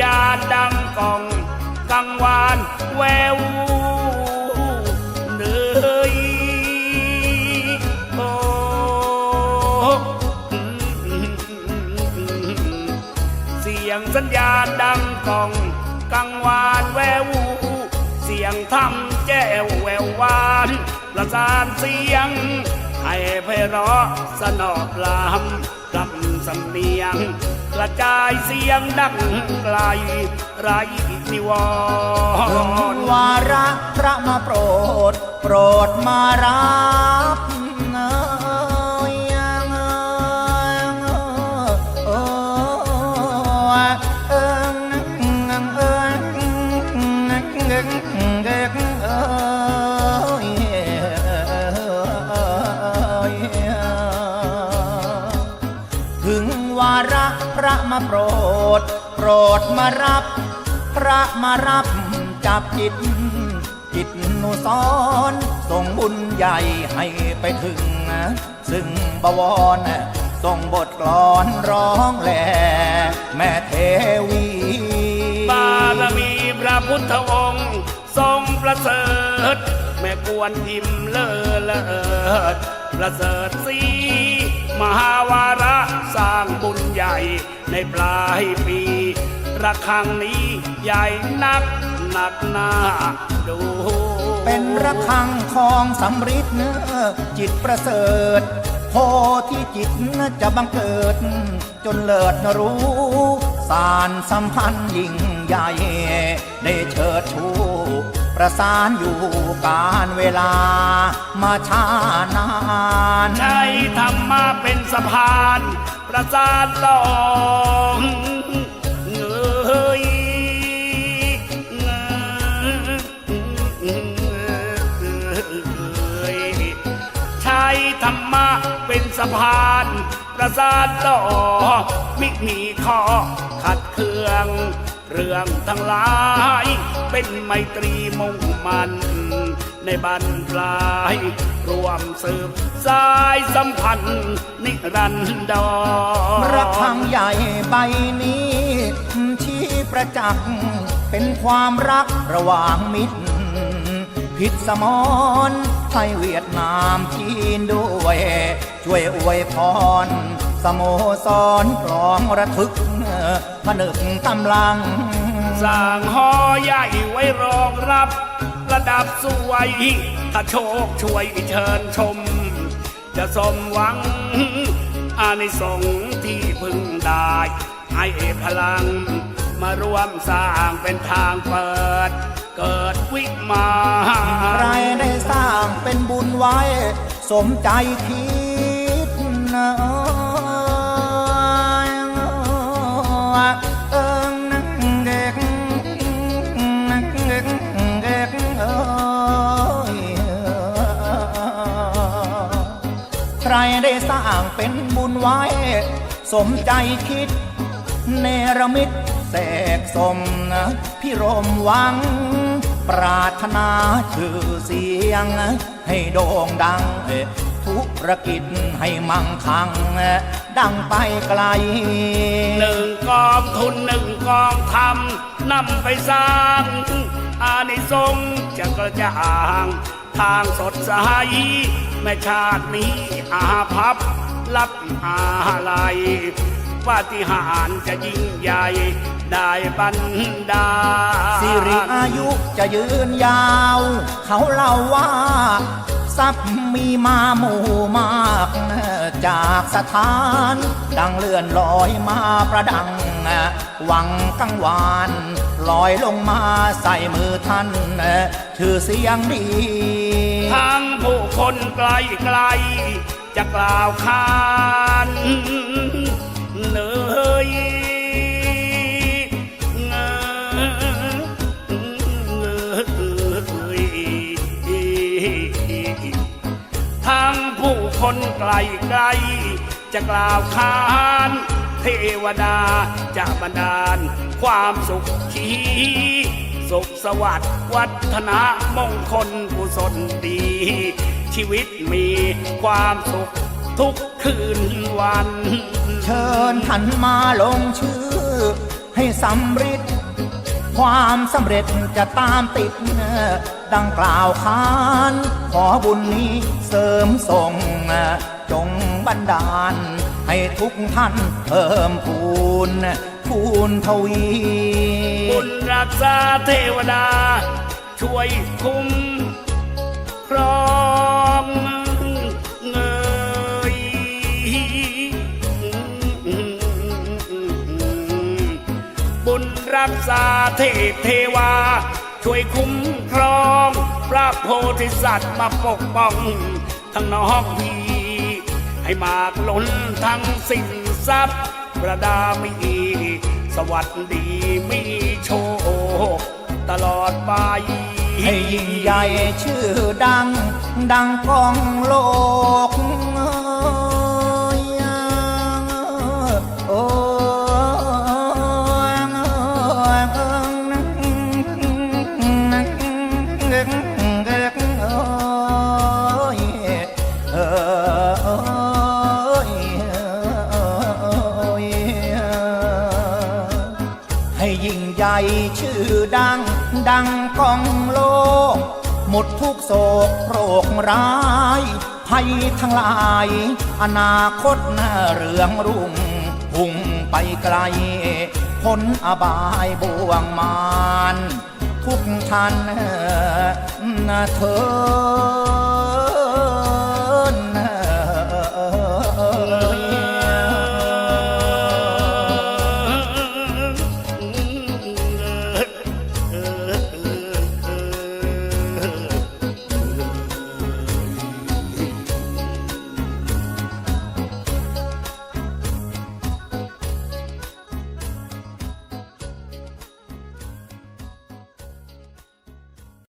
ญาณดังกองกังวานแววเนยโอ้เสียงสัญญาณดังกองกังวานแววเสียงทำแจ้วแวววานประสานเสียงให้ไพเราะสนอบลำกับสำเนียง กระจายเสียงดังไกลไรนิวรณ์วาระพระมาโปรด โปรดมารับ รดมารับ พระมารับจับจิต จิตนุสรณ์ส่งบุญใหญ่ให้ไปถึง ซึ่งบวรส่งบทกลอนร้องแหล่แม่เทวีบารมีพระพุทธองค์ทรงประเสริฐแม่กวนอิมเลอเลิศประเสริฐสีมหาวาระสร้างบุญใหญ่ ในปลายปีระฆังนี้ใหญ่นักหนักหนาดู เป็นระฆังทองสำริดเนื้อจิตประเสริฐโพที่จิตจะบังเกิด จนเลิศรู้ สารสัมพันธ์ยิ่งใหญ่ได้เชิดชูประสานอยู่การเวลามาช้านาน ใช้ธรรมะเป็นสะพาน ประสานลองเงยเงยใช้ธรรมะเป็นสะพานประสานต่อมิมีข้อขัดเคือง เรื่องทั้งหลาย เป็นไมตรีมุ่งมัน ในบันปลายรวมสืบสายสัมพันธ์ นิรันดรระฆังใหญ่ใบนี้ชี้ประจักษ์เป็นความรักระหว่างมิตร พิษสมรไทยเวียดนามจีนด้วย ช่วยอวยพร สโมสรกลองระทึกผนึกกำลัง สร้างหอใหญ่ไว้รองรับ ระดับสวย ถ้าโชคช่วยเชิญชม จะสมหวังอานิสงส์ที่พึงได้ ให้พลัง มาร่วมสร้างเป็นทางเปิด เกิดวิมานใครได้สร้างเป็นบุญไว้ สมใจคิดางเป็นบุญไว้ สมใจคิด เนรมิตแสกสมนะพิรมหวัง ปรารถนาชื่อเสียง ให้โด่งดังธุรกิจให้มั่งคั่งดังไปไกล หนึ่งกองทุนหนึ่งกองทำนำไปสร้าง อานิสงส์จะกระจ่างทางสดใสแม่ชาตินี้อาภัพ รับอาลัยปาฏิหาริย์จะยิ่งใหญ่ได้บรรดาลสิริอายุจะยืนยาว เขาเล่าว่า ทรัพย์มีมาหมู่มาก จากสถาน ดังเลื่อนลอยมาประดัง หวังกังวานลอยลงมาใส่มือท่านชื่อเสียงดีทั้งผู้คนไกลไกลๆ จะกล่าวขานเลยทั้งผู้คนไกลไกลจะกล่าวขานเทวดาจะบันดาล ความสุขขีสุขสวัสดิ์วัฒนามงคลกุศลดี ชีวิตมีความสุขทุกคืนวัน เชิญท่านมาลงชื่อ ให้สำเร็จความสำเร็จจะตามติด ดังกล่าวขาน ขอบุญนี้เสริมส่ง จงบันดาล ให้ทุกท่านเพิ่มพูนพูนทวี บุญรักษาเทวดา ช่วยคุ้มครองเง รักษาเทพเทวา ช่วยคุ้มครอง พระโพธิสัตว์มาปกป้อง ทั้งน้องพี่ให้มากล้นทั้งสิ้นทรัพย์ ประดามี สวัสดีมีโชค ตลอดไปให้ยิ่งใหญ่ชื่อดัง ดังกองโลก ชื่อดัง ดังกองโลก หมดทุกโศกโรคร้าย ภัยทั้งหลาย อนาคตน่าเรืองรุ่งพุ่งไปไกลพ้นอบายบ่วงมาน ทุกท่านนะเธอ